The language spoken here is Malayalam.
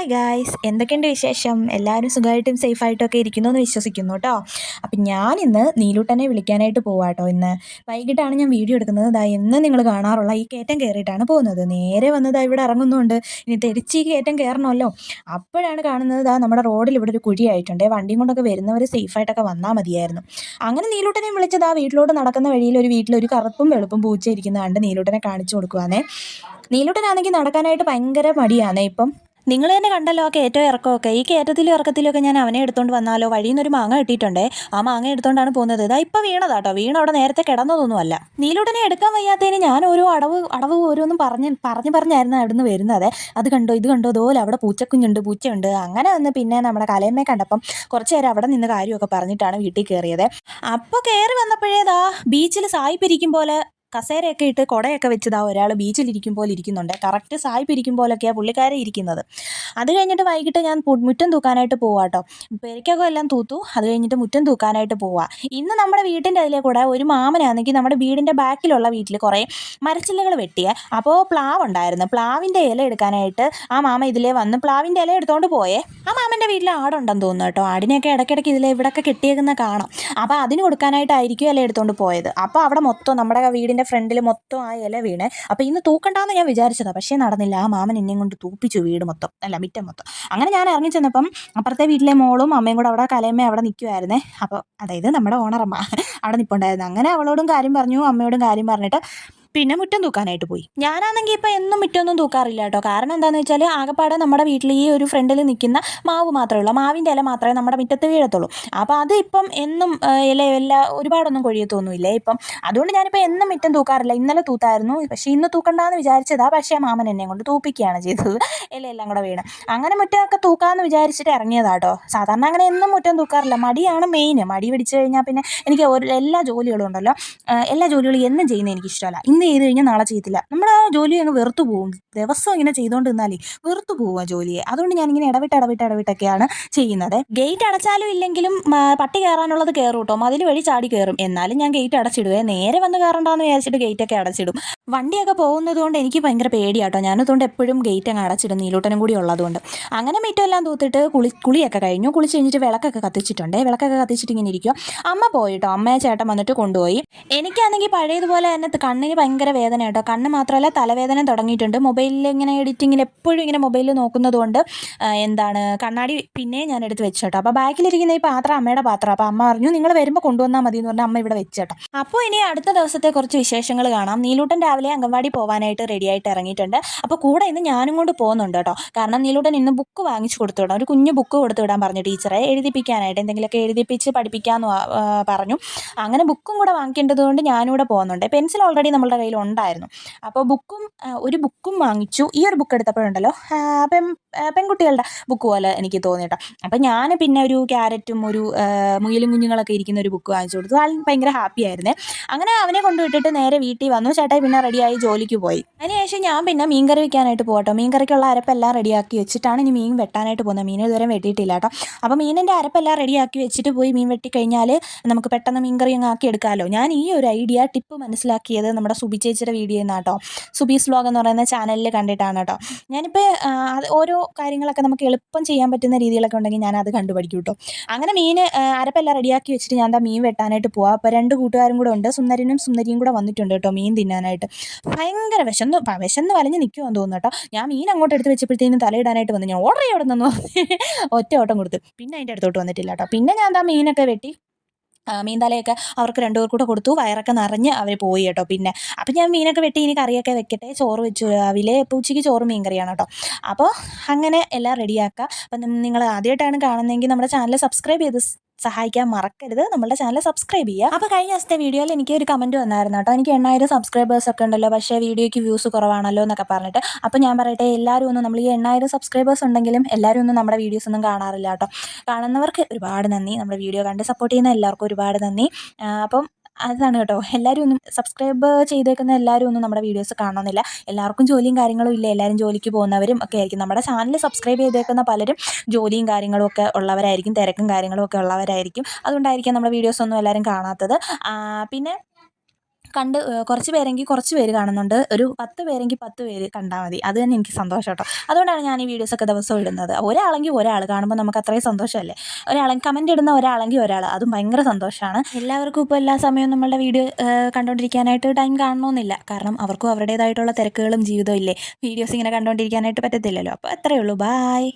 ഹായ് ഗായ്സ് എന്തൊക്കെയുണ്ട് വിശേഷം? എല്ലാവരും സുഖമായിട്ടും സേഫായിട്ടും ഒക്കെ ഇരിക്കുന്നു എന്ന് വിശ്വസിക്കുന്നു കേട്ടോ. അപ്പം ഇന്ന് നീലൂട്ടനെ വിളിക്കാനായിട്ട് പോവാം കേട്ടോ. ഇന്ന് വൈകിട്ടാണ് ഞാൻ വീഡിയോ എടുക്കുന്നത്. ദാ ഇന്ന് നിങ്ങൾ കാണാറുള്ള ഈ കയറ്റം കയറിയിട്ടാണ് പോകുന്നത്. നേരെ വന്നതാ ഇവിടെ ഇറങ്ങുന്നുണ്ട്. ഇനി തിരിച്ച് ഈ കയറ്റം കയറണമല്ലോ. അപ്പോഴാണ് കാണുന്നത് ദാ നമ്മുടെ റോഡിൽ ഇവിടെ ഒരു കുഴിയായിട്ടുണ്ട് വണ്ടിയും കൊണ്ടൊക്കെ വരുന്നവർ സേഫായിട്ടൊക്കെ വന്നാൽ മതിയായിരുന്നു. അങ്ങനെ നീലൂട്ടനെ വിളിച്ചത് ആ വീട്ടിലോട്ട് നടക്കുന്ന വഴിയിൽ ഒരു വീട്ടിൽ ഒരു കറുപ്പും വെളുപ്പും പൂച്ച ഇരിക്കുന്ന കണ്ട് നീലൂട്ടനെ കാണിച്ചു കൊടുക്കുവാന്നേ. നീലൂട്ടനാണെങ്കിൽ നടക്കാനായിട്ട് ഭയങ്കര മടിയാണേ ഇപ്പം നിങ്ങൾ തന്നെ കണ്ടല്ലോ ആ കയറ്റം ഇറക്കമൊക്കെ ഈ കയറ്റത്തിലും ഇറക്കത്തിലും ഒക്കെ ഞാൻ അവനെ എടുത്തോണ്ട് വന്നാലോ? വഴിയിൽ നിന്നൊരു മാങ്ങ കിട്ടിയിട്ടുണ്ടേ. ആ മാങ്ങ എടുത്തോണ്ടാണ് പോകുന്നത്. ഇതാ ഇപ്പം വീണതാട്ടോ. വീണ അവിടെ നേരത്തെ കിടന്നതൊന്നുമല്ല. നീലുടനെ എടുക്കാൻ വയ്യാത്തതിന് ഞാൻ ഓരോ അടവ് അടവ് ഓരോന്നും പറഞ്ഞ് പറഞ്ഞു പറഞ്ഞായിരുന്നു അവിടുന്ന് വരുന്നത്. അത് കണ്ടോ ഇത് കണ്ടോ? അതുപോലെ അവിടെ പൂച്ചക്കുഞ്ഞുണ്ട് പൂച്ചയുണ്ട്. അങ്ങനെ വന്ന് പിന്നെ നമ്മുടെ കലയമ്മയെ കണ്ടപ്പം കുറച്ച് നേരം അവിടെ നിന്ന് കാര്യമൊക്കെ പറഞ്ഞിട്ടാണ് വീട്ടിൽ കയറിയത്. അപ്പോൾ കയറി വന്നപ്പോഴേതാ ബീച്ചിൽ സായിപ്പിരിക്കും പോലെ കസേരയൊക്കെ ഇട്ട് കുടയൊക്കെ വെച്ചതാ ഒരാൾ ബീച്ചിലിരിക്കും പോലെ ഇരിക്കുന്നുണ്ട്. കറക്റ്റ് സായിപ്പ് ഇരിക്കും പോലെയൊക്കെയാണ് പുള്ളിക്കാരെ ഇരിക്കുന്നത്. അത് കഴിഞ്ഞിട്ട് വൈകിട്ട് ഞാൻ മുറ്റം തൂക്കാനായിട്ട് പോവാം കേട്ടോ പെരയ്ക്കൊക്കെ എല്ലാം തൂത്തു അത് കഴിഞ്ഞിട്ട് മുറ്റം തൂക്കാനായിട്ട് പോവാം. ഇന്ന് നമ്മുടെ വീട്ടിന്റെ അതിലെ കൂടെ ഒരു മാമനാണെങ്കിൽ നമ്മുടെ വീടിന്റെ ബാക്കിലുള്ള വീട്ടിൽ കുറേ മരച്ചില്ലകൾ വെട്ടിയേ. അപ്പോൾ പ്ലാവ് ഉണ്ടായിരുന്നു പ്ലാവിന്റെ ഇല എടുക്കാനായിട്ട് ആ മാമ ഇതിലേ വന്ന് പ്ലാവിന്റെ ഇല എടുത്തുകൊണ്ട് പോയേ. ആ മാമന്റെ വീട്ടിൽ ആടുണ്ടെന്ന് തോന്നുന്നു കേട്ടോ. ആടിനെയൊക്കെ ഇടയ്ക്കിടയ്ക്ക് ഇതിലെ ഇവിടെയൊക്കെ കെട്ടിയേക്കുന്ന കാണാം. അപ്പോൾ അതിന് കൊടുക്കാനായിട്ടായിരിക്കും ഇല എടുത്തോണ്ട് പോയത്. അപ്പോൾ അവിടെ മൊത്തം നമ്മുടെ വീടിന്റെ ഫ്രണ്ടിൽ മൊത്തം ആ ഇല വീണ്. അപ്പോൾ ഇന്ന് തൂക്കണ്ടാന്ന് ഞാൻ വിചാരിച്ചതാണ് പക്ഷേ നടന്നില്ല. ആ മാമൻ എന്നെയും കൊണ്ട് തൂപ്പിച്ചു വീട് മൊത്തം. അല്ല? മിറ്റം മൊത്തം. അങ്ങനെ ഞാൻ ഇറങ്ങി ചെന്നപ്പം അപ്പുറത്തെ വീട്ടിലെ മോളും അമ്മയും കൂടെ അവിടെ കലയമ്മ അവിടെ നിൽക്കുമായിരുന്നേ അപ്പോൾ അതായത് നമ്മുടെ ഓണറമ്മ അവിടെ നിൽപ്പുണ്ടായിരുന്നു അങ്ങനെ അവളോടും കാര്യം പറഞ്ഞു അമ്മയോടും കാര്യം പറഞ്ഞിട്ട് പിന്നെ മുറ്റം തൂക്കാനായിട്ട് പോയി. ഞാനാണെങ്കിൽ ഇപ്പം എന്നും മുറ്റമൊന്നും തൂക്കാറില്ല കേട്ടോ. കാരണം എന്താണെന്ന് വെച്ചാൽ ആകെപ്പാടെ നമ്മുടെ വീട്ടിൽ ഈ ഒരു ഫ്രണ്ടിൽ നിൽക്കുന്ന മാവ് മാത്രമേ ഉള്ളൂ. മാവിന്റെ ഇല മാത്രമേ നമ്മുടെ മുറ്റത്ത് വീഴത്തുള്ളൂ. അപ്പോൾ അത് ഇപ്പം എന്നും ഇല എല്ലാ ഒരുപാടൊന്നും കൊഴിയത്തൊന്നുമില്ല. ഇപ്പം അതുകൊണ്ട് ഞാനിപ്പോൾ എന്നും മുറ്റം തൂക്കാറില്ല. ഇന്നലെ തൂത്തായിരുന്നു. പക്ഷേ ഇന്ന് തൂക്കണ്ടെന്ന് വിചാരിച്ചതാ. പക്ഷേ മാമൻ എന്നെ കൊണ്ട് തൂപ്പിക്കുകയാണ് ചെയ്തത്. ഇലയെല്ലാം കൂടെ വീണ്. അങ്ങനെ മുറ്റമൊക്കെ തൂക്കാമെന്ന് വിചാരിച്ചിട്ട് ഇറങ്ങിയതാട്ടോ സാധാരണ അങ്ങനെ എന്നും മുറ്റം തൂക്കാറില്ല. മടിയാണ് മെയിൻ മടി പിടിച്ചു കഴിഞ്ഞാൽ പിന്നെ എനിക്ക് ഒരു എല്ലാ ജോലികളും ഉണ്ടല്ലോ. എല്ലാ ജോലികളും എന്നും ചെയ്യുന്നത് എനിക്ക് ഇഷ്ടമല്ല ഇന്ന് ചെയ്ത് കഴിഞ്ഞാൽ നാളെ ചെയ്യത്തില്ല. നമ്മൾ ആ ജോലി അങ്ങ് വെറുത്തു പോകും ദിവസം ഇങ്ങനെ ചെയ്തുകൊണ്ട് നിന്നാലേ വെറുത്തു പോവുക ജോലിയെ. അതുകൊണ്ട് ഇങ്ങനെ ഇടവിട്ട് ഇടവിട്ട് ഇടവിട്ടൊക്കെയാണ് ചെയ്യുന്നത്. ഗേറ്റ് അടച്ചാലും ഇല്ലെങ്കിലും പട്ടി കയറാനുള്ളത് കയറും കേട്ടോ. മതിൽ വഴി ചാടി കയറും എന്നാലും ഞാൻ ഗേറ്റ് അടച്ചിടുവേ. നേരെ വന്ന് കയറണ്ടെന്ന് വിചാരിച്ചിട്ട് ഗേറ്റൊക്കെ അടച്ചിടും. വണ്ടിയൊക്കെ പോകുന്നത് കൊണ്ട് എനിക്ക് ഭയങ്കര പേടിയാട്ടോ ഞാനതുകൊണ്ട് എപ്പോഴും ഗേറ്റ് അങ്ങ് അടച്ചിടും. നീലൂട്ടനും കൂടി ഉള്ളതുകൊണ്ട്. അങ്ങനെ മിറ്റമെല്ലാം തൂത്തിട്ട് കുളി കുളിയൊക്കെ കഴിഞ്ഞു. കുളിച്ച് കഴിഞ്ഞിട്ട് വിളക്കൊക്കെ കത്തിച്ചിട്ടുണ്ട്. വിളക്കൊക്കെ കത്തിച്ചിട്ട് ഇങ്ങനെ ഇരിക്കുക അമ്മ പോയിട്ടോ അമ്മയെ ചേട്ടൻ വന്നിട്ട് കൊണ്ടുപോയി. എനിക്കാണെങ്കിൽ പഴയതുപോലെ തന്നെ കണ്ണിന് ഭയങ്കര വേദന കേട്ടോ. കണ്ണ് മാത്രമല്ല തലവേദന തുടങ്ങിയിട്ടുണ്ട്. മൊബൈലിൽ ഇങ്ങനെ എഡിറ്റിങ്ങിൽ എപ്പോഴും ഇങ്ങനെ മൊബൈലിൽ നോക്കുന്നതുകൊണ്ട് എന്താണ് കണ്ണാടി പിന്നെ ഞാൻ എടുത്ത് വെച്ചു കേട്ടോ അപ്പോൾ ബാക്കിലിരിക്കുന്ന ഈ പാത്രം അമ്മയുടെ പാത്രം. അപ്പോൾ അമ്മ പറഞ്ഞു നിങ്ങൾ വരുമ്പോൾ കൊണ്ടുവന്നാൽ മതി എന്ന് പറഞ്ഞാൽ അമ്മ ഇവിടെ വെച്ചേട്ടോ. അപ്പോൾ ഇനി അടുത്ത ദിവസത്തെ കുറച്ച് വിശേഷങ്ങൾ കാണാം. നീലൂട്ടൻ രാവിലെ അംഗൻവാടി പോകാനായിട്ട് റെഡി ആയിട്ട് ഇറങ്ങിയിട്ടുണ്ട്. അപ്പോൾ കൂടെ ഇന്ന് ഞാനും കൊണ്ട് പോകുന്നുണ്ട് കേട്ടോ. കാരണം നീലൂട്ടൻ ഇന്ന് ബുക്ക് വാങ്ങിച്ചു കൊടുത്തു വിടാം ഒരു കുഞ്ഞു ബുക്ക് കൊടുത്തു വിടാൻ പറഞ്ഞു ടീച്ചറെ. എഴുതിപ്പിക്കാനായിട്ട് എന്തെങ്കിലുമൊക്കെ എഴുതിപ്പിച്ച് പഠിപ്പിക്കാമെന്ന് പറഞ്ഞു. അങ്ങനെ ബുക്കും കൂടെ വാങ്ങിക്കേണ്ടതുകൊണ്ട് ഞാനിവിടെ പോകുന്നുണ്ട്. പെൻസിൽ ഓൾറെഡി നമ്മളുടെ കയ്യിൽ ഉണ്ടായിരുന്നു. അപ്പോൾ ബുക്കും ഒരു ബുക്കും വാങ്ങിച്ചു. ഈ ഒരു ബുക്ക് എടുത്തപ്പോഴുണ്ടല്ലോ പെൺ പെൺകുട്ടികളുടെ ബുക്ക് പോലെ എനിക്ക് തോന്നി കേട്ടോ. അപ്പോൾ ഞാൻ പിന്നെ ഒരു ക്യാരറ്റും ഒരു മുയിലും കുഞ്ഞുങ്ങളൊക്കെ ഇരിക്കുന്ന ഒരു ബുക്ക് വാങ്ങിച്ചു കൊടുത്തു. ആൾ ഭയങ്കര ഹാപ്പി ആയിരുന്നേ. അങ്ങനെ അവനെ കൊണ്ടുവിട്ടിട്ട് നേരെ വീട്ടിൽ വന്നു. ചേട്ടായി പിന്നെ റെഡിയായി ജോലിക്ക് പോയി. അതിനുശേഷം ഞാൻ പിന്നെ മീൻ കറി വെക്കാനായിട്ട് പോകട്ടോ മീൻ കറിക്കുള്ള അരപ്പെല്ലാം റെഡിയാക്കി വെച്ചിട്ടാണ് ഇനി മീൻ വെട്ടാനായിട്ട് പോകുന്നത്. മീൻ ഇതുവരെ വെട്ടിയിട്ടില്ല കേട്ടോ. അപ്പോൾ മീനിന്റെ അരപ്പെല്ലാം റെഡിയാക്കി വെച്ചിട്ട് പോയി മീൻ വെട്ടി കഴിഞ്ഞാൽ നമുക്ക് പെട്ടെന്ന് മീൻ കറി അങ്ങ് ആക്കി എടുക്കാമല്ലോ ഞാൻ ഈ ഒരു ഐഡിയ ടിപ്പ് മനസ്സിലാക്കിയത് നമ്മുടെ സുബി ചേച്ചിയുടെ വീഡിയോ കേട്ടോ. സുബീസ് വ്ലോഗ് എന്ന് പറയുന്ന ചാനലിൽ കണ്ടിട്ടാണ് കേട്ടോ. ഞാനിപ്പോൾ ഓരോ കാര്യങ്ങളൊക്കെ നമുക്ക് എളുപ്പം ചെയ്യാൻ പറ്റുന്ന രീതികളൊക്കെ ഉണ്ടെങ്കിൽ ഞാൻ അത് കണ്ടുപഠിക്കും കേട്ടോ. അങ്ങനെ മീൻ അരപ്പെല്ലാം റെഡിയാക്കി വെച്ചിട്ട് ഞാൻ എന്താ മീൻ വെട്ടാനായിട്ട് പോവാം. അപ്പോൾ രണ്ട് കൂട്ടുകാരും കൂടെ ഉണ്ട്. സുന്ദരനും സുന്ദരിയും കൂടെ വന്നിട്ടുണ്ട് കേട്ടോ മീൻ തിന്നാനായിട്ട്. ഭയങ്കര വിശന്ന് വിശന്ന് വലഞ്ഞ് നിൽക്കുമെന്ന് തോന്നുന്നു കേട്ടോ. ഞാൻ മീൻ അങ്ങോട്ട് എടുത്ത് വെച്ചപ്പോഴത്തേനും തലയിടാനായിട്ട് വന്നു. ഞാൻ ഓർഡർ അവിടെ നിന്ന്? ഒറ്റ ഓട്ടം കൊടുത്തു. പിന്നെ അതിന്റെ അടുത്തോട്ട് വന്നിട്ടില്ല കേട്ടോ. പിന്നെ ഞാൻ എന്താ മീനൊക്കെ വെട്ടി. ആ, മീൻ തലയൊക്കെ അവർക്ക് രണ്ടുപേർ കൂടെ കൊടുത്തു. വയറൊക്കെ നിറഞ്ഞ് അവർ പോയി കേട്ടോ പിന്നെ. അപ്പം ഞാൻ മീനൊക്കെ വെട്ടി ഇനി കറിയൊക്കെ വെക്കട്ടെ. ചോറ് വെച്ചു. രാവിലെ ഇപ്പോൾ ഉച്ചയ്ക്ക് ചോറ് മീൻ കറിയാണ് കേട്ടോ. അപ്പോൾ അങ്ങനെ എല്ലാം റെഡിയാക്കുക അപ്പം നിങ്ങൾ ആദ്യമായിട്ടാണ് കാണുന്നതെങ്കിൽ നമ്മുടെ ചാനൽ സബ്സ്ക്രൈബ് ചെയ്ത് സഹായിക്കാൻ മറക്കരുത്. നമ്മുടെ ചാനൽ സബ്സ്ക്രൈബ് ചെയ്യുക അപ്പോൾ കഴിഞ്ഞ ദിവസത്തെ വീഡിയോയിൽ എനിക്ക് ഒരു കമന്റ് വന്നായിരുന്നു കേട്ടോ. എനിക്ക് എണ്ണായിരം സബ്സ്ക്രൈബേഴ്സ് ഒക്കെ ഉണ്ടല്ലോ. പക്ഷേ വീഡിയോയ്ക്ക് വ്യൂസ് കുറവാണല്ലോ എന്നൊക്കെ പറഞ്ഞിട്ട്. അപ്പോൾ ഞാൻ പറയട്ടെ എല്ലാവരും ഒന്നും നമ്മൾ ഈ എണ്ണായിരം സബ്സ്ക്രൈബേഴ്സ് ഉണ്ടെങ്കിലും എല്ലാവരും ഒന്നും നമ്മുടെ വീഡിയോസ് ഒന്നും കാണാറില്ല കേട്ടോ. കാണുന്നവർക്ക് ഒരുപാട് നന്ദി. നമ്മുടെ വീഡിയോ കണ്ട് സപ്പോർട്ട് ചെയ്യുന്ന എല്ലാവർക്കും ഒരുപാട് നന്ദി. അപ്പം അതാണ് കേട്ടോ. എല്ലാവരും ഒന്നും സബ്സ്ക്രൈബ് ചെയ്തേക്കുന്ന എല്ലാവരും ഒന്നും നമ്മുടെ വീഡിയോസ് കാണണമെന്നില്ല. എല്ലാവർക്കും ജോലിയും കാര്യങ്ങളും ഇല്ല. എല്ലാവരും ജോലിക്ക് പോകുന്നവരും ഒക്കെ ആയിരിക്കും. നമ്മുടെ ചാനൽ സബ്സ്ക്രൈബ് ചെയ്തേക്കുന്ന പലരും ജോലിയും കാര്യങ്ങളും ഒക്കെ ഉള്ളവരായിരിക്കും. തിരക്കും കാര്യങ്ങളും ഒക്കെ ഉള്ളവരായിരിക്കും. അതുകൊണ്ടായിരിക്കും നമ്മുടെ വീഡിയോസ് ഒന്നും എല്ലാവരും കാണാത്തത്. പിന്നെ കണ്ട് കുറച്ച് പേരെങ്കിൽ കുറച്ച് പേര് കാണുന്നുണ്ട്. ഒരു പത്ത് പേരെങ്കിൽ പത്ത് പേര് കണ്ടാൽ മതി. അത് തന്നെ എനിക്ക് സന്തോഷം കേട്ടോ. അതുകൊണ്ടാണ് ഞാൻ ഈ വീഡിയോസൊക്കെ ദിവസം ഇടുന്നത്. ഒരാളെങ്കിൽ ഒരാൾ കാണുമ്പോൾ നമുക്ക് അത്രയും സന്തോഷമല്ലേ? ഒരാളെങ്കിൽ കമന്റ് ഇടുന്ന ഒരാളെങ്കിൽ ഒരാൾ അതും ഭയങ്കര സന്തോഷമാണ് എല്ലാവർക്കും ഇപ്പോൾ എല്ലാ സമയവും നമ്മളുടെ വീഡിയോ കണ്ടുകൊണ്ടിരിക്കാനായിട്ട് ടൈം കാണണമെന്നില്ല കാരണം അവർക്കും അവരുടേതായിട്ടുള്ള തിരക്കുകളും ജീവിതവും ഇല്ലേ? വീഡിയോസ് ഇങ്ങനെ കണ്ടുകൊണ്ടിരിക്കാനായിട്ട് പറ്റത്തില്ലല്ലോ. അപ്പോൾ അത്രയേ ഉള്ളൂ. ബായ്